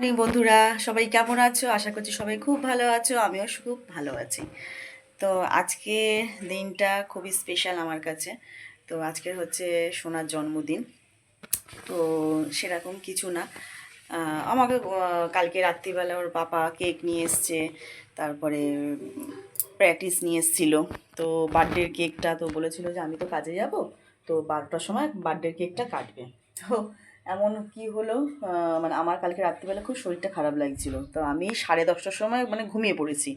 Morning বন্ধুরা, সবাই কেমন আছো? আশা করছি সবাই খুব ভালো আছো, আমিও খুব ভালো আছি। তো আজকে দিনটা খুবই স্পেশাল আমার কাছে। তো আজকের হচ্ছে সোনার জন্মদিন। তো সেরকম কিছু না। আমাকে কালকে রাত্রিবেলা ওর পাপা কেক নিয়ে এসছে, তারপরে প্র্যাকটিস নিয়ে এসেছিল। তো বার্থডের কেকটা তো বলেছিল যে, আমি তো কাজে যাব। তো বারোটার সময় বার্থডের কেকটা কাটবে। তো এমন কি হলো? মানে আমার কালকে রাত্রিবেলা খুব শরীরটা খারাপ লাগছিল। তো আমি সাড়ে দশটার সময় মানে ঘুমিয়ে পড়েছি।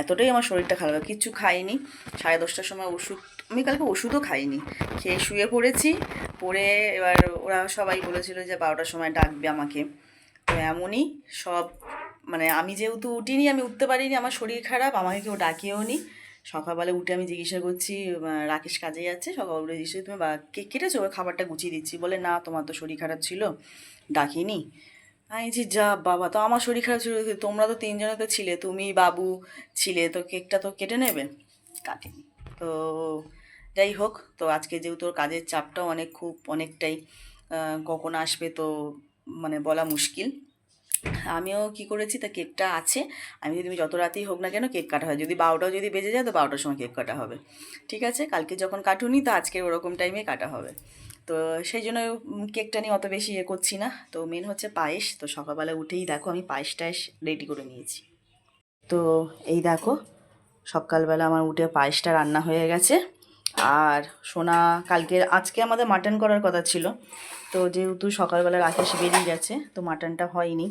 এতটাই আমার শরীরটা খারাপ কিচ্ছু খাইনি। সাড়ে দশটার সময় ওষুধ, আমি কালকে ওষুধও খাইনি। খেয়ে শুয়ে পড়েছি। পড়ে এবার ওরা সবাই বলেছিল যে বারোটার সময় ডাকবে আমাকে। তো এমনই সব মানে আমি যেহেতু উঠিনি, আমি উঠতে পারিনি, আমার শরীর খারাপ, আমাকে কেউ ডাকিয়েও নি সকালবেলা উঠে আমি জিজ্ঞাসা করছি রাকেশ কাজে যাচ্ছে সকালবেলা জিজ্ঞাসা তুমি বা কেক কেটেছো? ওর খাবারটা গুছিয়ে দিচ্ছি। বলে, না, তোমার তো শরীর খারাপ ছিল, ডাকিনি। আমি যে যা বাবা, তো আমার শরীর খারাপ ছিল, তোমরা তো তিনজনে তো ছিলে, তুমি বাবু ছিলে, তো কেকটা তো কেটে নেবে? কাটেনি। তো যাই হোক, তো আজকে যেহেতু কাজের চাপটাও অনেক, খুব অনেকটাই কখন আসবে তো মানে বলা মুশকিল। আমিও কি করেছি, তা কেকটা আছে। আমি যদি তুমি যত রাতেই হোক না কেন কেক কাটা হয়। যদি বারোটাও যদি বেজে যায়, তো বারোটার সময় কেক কাটা হবে। ঠিক আছে? কালকে যখন কাটুনি, তো আজকে ওরকম টাইমে কাটা হবে। তো সেই জন্য কেকটা নিয়ে অত বেশি ইয়ে করছি না। তো মেন হচ্ছে পায়েস। তো সকালবেলা উঠেই দেখো, আমি পায়েস টায়েস রেডি করে নিয়েছি। তো এই দেখো, সকালবেলা আমার উঠে পায়েসটা রান্না হয়ে গেছে। আর সোনা কালকে আজকে আমাদের মাটন করার কথা ছিল। তো যেহেতু সকালবেলা রাকেশ বেরিয়ে গেছে, তো মাটনটা হয়নি।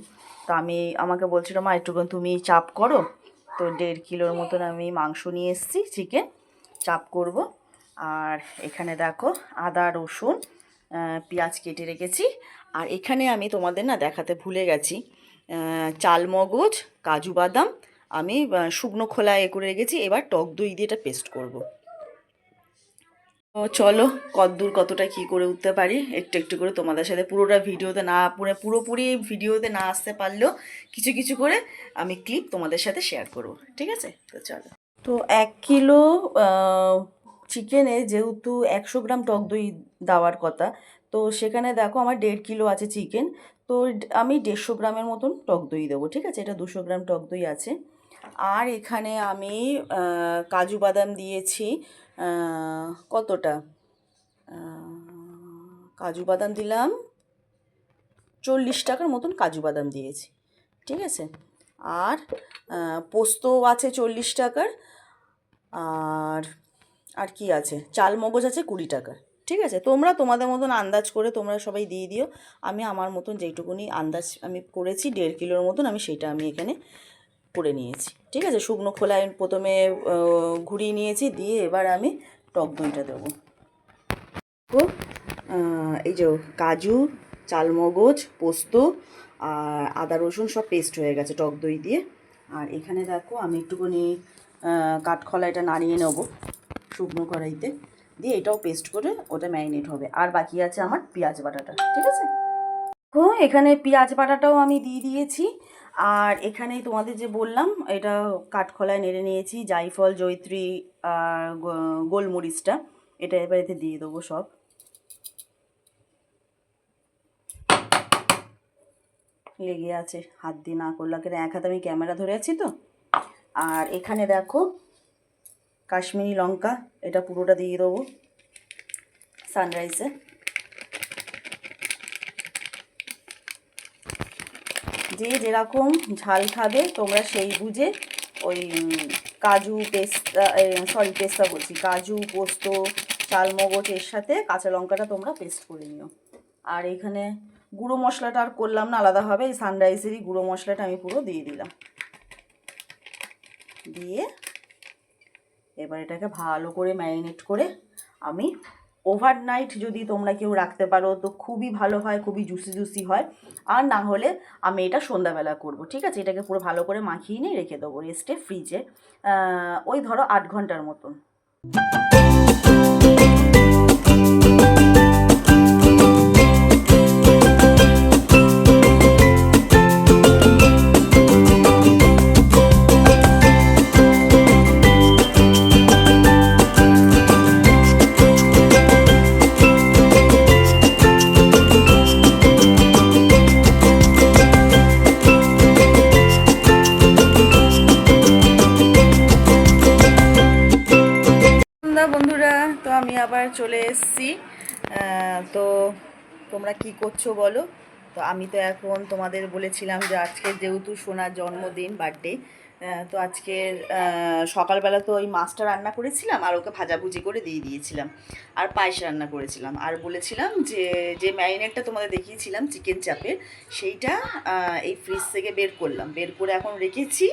তো আমি, আমাকে বলছিল, মা একটুখানি তুমি চাপ করো। তো দেড় কিলোর মতন আমি মাংস নিয়ে এসেছি, চিকেন চাপ করব। আর এখানে দেখো, আদা, রসুন পেঁয়াজ কেটে রেখেছি। আর এখানে আমি তোমাদের না দেখাতে ভুলে গেছি চালমগজ, কাজু বাদাম, আমি শুকনো খোলা এ করে রেখেছি। এবার টক দই দিয়ে এটা পেস্ট করব। চলো কতদূর কতটা কি করে উঠতে পারি, একটু একটু করে তোমাদের সাথে পুরোটা ভিডিওতে না, পুরো, পুরোপুরি ভিডিওতে না আসতে পারলেও কিছু কিছু করে আমি ক্লিপ তোমাদের সাথে শেয়ার করব, ঠিক আছে? তো চলো। তো এক কিলো চিকেনে যেহেতু একশো গ্রাম টক দই দেওয়ার কথা, তো সেখানে দেখো আমার দেড় কিলো আছে চিকেন তো আমি দেড়শো গ্রামের মতন টক দই দেবো, ঠিক আছে? এটা দুশো গ্রাম টক দই আছে। আর এখানে আমি কাজু বাদাম দিয়েছি কতটা? কাজু বাদাম দিলাম। চল্লিশ টাকার মতন কাজু বাদাম দিয়েছি। ঠিক আছে? আর, পোস্ত আছে চল্লিশ টাকার। আর আর কি আছে? চাল মগজ আছে কুড়ি টাকার। ঠিক আছে? তোমরা তোমাদের মতন আন্দাজ করে তোমরা সবাই দিয়ে দিও। আমি আমার মতন যেইটুকুনি আন্দাজ আমি করেছি, দেড় কিলোর মতন আমি সেইটা আমি এখানে করে নিয়েছি। ঠিক আছে? শুকনো খোলায় প্রথমে ঘুরিয়ে নিয়েছি, দিয়ে এবার আমি টক দইটা দেবো। এই যে কাজু, চালমগজ, পোস্ত আর আদা, রসুন সব পেস্ট হয়ে গেছে টক দই দিয়ে। আর এখানে দেখো, আমি একটুখানি কাঠখলা এটা নাড়িয়ে নেব শুকনো কড়াইতে। দিয়ে এটাও পেস্ট করে ওটা ম্যারিনেট হবে। আর বাকি আছে আমার পেঁয়াজ বাটাটা। ঠিক আছে? তো এখানে পেঁয়াজ বাটাটাও আমি দিয়ে দিয়েছি। আর এখানে তোমাদের যে বললাম, এটা কাঠখলায় নেড়ে নিয়েছি, জাইফল জৈত্রী আর গোলমরিচটা। এটা এবার এতে দিয়ে দেবো সব। লেগে আছে, হাত দিয়ে না করলে। কেন, এক হাতে আমি ক্যামেরা ধরে আছি তো? আর এখানে দেখো, কাশ্মীরি লঙ্কা, এটা পুরোটা দিয়ে দেবো। সানরাইজে। যে যেরকম ঝাল খাবে, তোমরা সেই বুঝে ওই কাজু পেস্তা সরি পেস্তা বলছি, কাজু, পোস্ত, চালমগজ, এর সাথে কাঁচা লঙ্কাটা তোমরা পেস্ট করে নিও। আর এখানে গুঁড়ো মশলাটা আর করলাম না আলাদাভাবে এই সানরাইসেরই গুঁড়ো মশলাটা আমি পুরো দিয়ে দিলাম। দিয়ে এবার এটাকে ভালো করে ম্যারিনেট করে আমি ওভারনাইট যদি তোমরা কেউ রাখতে পারো, তো খুবই ভালো হয়, খুবই জুসি জুসি হয়। আর না হলে আমি এটা সন্ধ্যাবেলা করব, ঠিক আছে? এটাকে পুরো ভালো করে মাখিয়ে নিয়ে রেখে দেবো রেস্টে ফ্রিজে ওই ধরো আট ঘণ্টার মতন। চলে এসেছি। তো তোমরা কি করছ বলো? তো আমি তো এখন তোমাদের বলেছিলাম যে আজকে যেহেতু সোনার জন্মদিন বার্থডে তো আজকের সকালবেলা তো ওই মাছটা রান্না করেছিলাম আর ওকে ভাজাভুজি করে দিয়ে দিয়েছিলাম আর পায়েস রান্না করেছিলাম। আর বলেছিলাম যে যে ম্যারিনেটটা তোমাদের দেখিয়েছিলাম চিকেন চাপের সেইটা এই ফ্রিজ থেকে বের করলাম। বের করে এখন রেখেছি।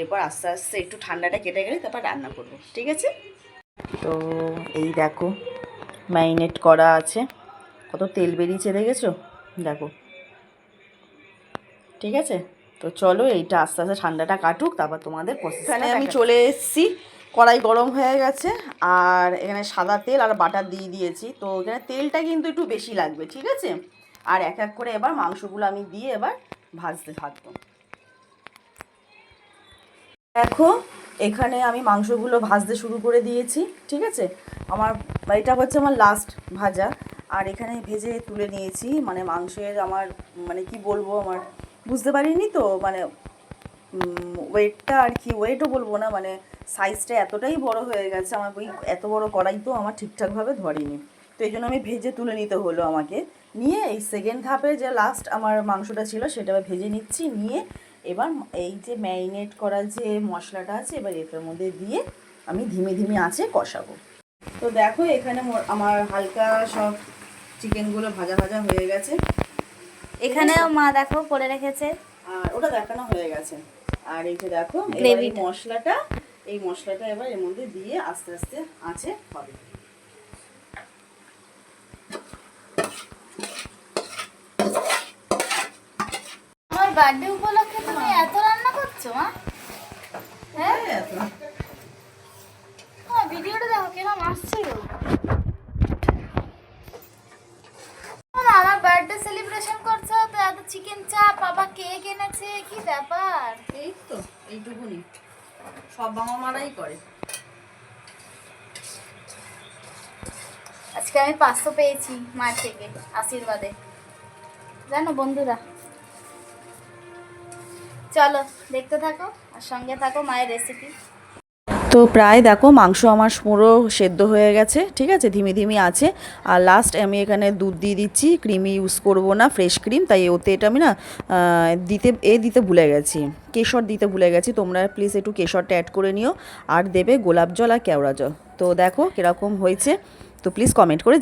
এরপর আস্তে আস্তে একটু ঠান্ডাটা কেটে গেলে তারপর রান্না করব। ঠিক আছে? তো এই দেখো ম্যারিনেট করা আছে। কত তেল বেরিয়েছে দেখেছ? দেখো। ঠিক আছে? তো চলো এইটা আস্তে আস্তে ঠান্ডাটা কাটুক তারপর তোমাদের এখানে আমি চলে এসেছি। কড়াই গরম হয়ে গেছে আর এখানে সাদা তেল আর বাটার দিয়ে দিয়েছি। তো এখানে তেলটা কিন্তু একটু বেশি লাগবে ঠিক আছে? আর এক এক করে এবার মাংসগুলো আমি দিয়ে এবার ভাজতে থাকব। দেখো, এখানে আমি মাংসগুলো ভাজতে শুরু করে দিয়েছি, ঠিক আছে? আমার এটা হচ্ছে আমার লাস্ট ভাজা, আর এখানে ভেজে তুলে নিয়েছি মানে মাংসের আমার মানে কি বলব আমার, বুঝতে পারিনি তো মানে ওয়েটটা আর কি ওয়েটও বলব না মানে সাইজটা এতটাই বড় হয়ে গেছে আমার ওই এত বড় কড়াই তো আমার ঠিকঠাকভাবে ধরেনি। তো এই জন্য আমি ভেজে তুলে নিতে হলো আমাকে, নিয়ে এই সেকেন্ড ধাপে যে লাস্ট আমার মাংসটা ছিল, সেটা ভেজে নিচ্ছি, নিয়ে এবার এই যে ম্যারিনেট করা যে মশলাটা আছে এবার এটার মধ্যে দিয়ে আমি ধীমে ধীমে আছে কষাবো। তো দেখো এখানে মোর- আমার হালকা সব চিকেনগুলো ভাজা ভাজা হয়ে গেছে। এখানেও মা দেখো করে রেখেছে। আর ওটা দেখানো হয়ে গেছে। আর এই যে দেখো এই মশলাটা এই মশলাটা এবার এর মধ্যে দিয়ে আস্তে আস্তে আছে হবে। আমার বার্থডে উপলক্ষে তুমি এত রান্না করছ মা? হ্যাঁ? হ্যাঁ ভিডিওটা দেখো কেমন আসছিল। আমার বার্থডে সেলিব্রেশন করছ তো এত চিকেন চাপ বাবা কেক এনেছে কি ব্যাপার? এই তো এইটুকুনি। সব বাবা মারাই করে। আজকে আমি পাঁচশো পেয়েছি মার থেকে আশীর্বাদে। জানো বন্ধুরা চলো, দেখতে থাকো আর সঙ্গে থাকো মায়ের রেসিপি তো প্রায় দেখো, মাংস আমার পুরো সেদ্ধ হয়ে গেছে, ঠিক আছে? ধিমি ধিমি আছে। আর লাস্ট আমি এখানে দুধ দিয়ে দিচ্ছি ক্রিমি ইউজ করব না ফ্রেশ ক্রিম তাই ওতে এটা আমি না দিতে, এ দিতে ভুলে গেছি। কেশর দিতে ভুলে গেছি, তোমরা প্লিজ একটু কেশরটা অ্যাড করে নিও। আর দেবে গোলাপ জল আর কেওড়া জল। তো দেখো কীরকম হয়েছে, তো প্লিজ কমেন্ট করে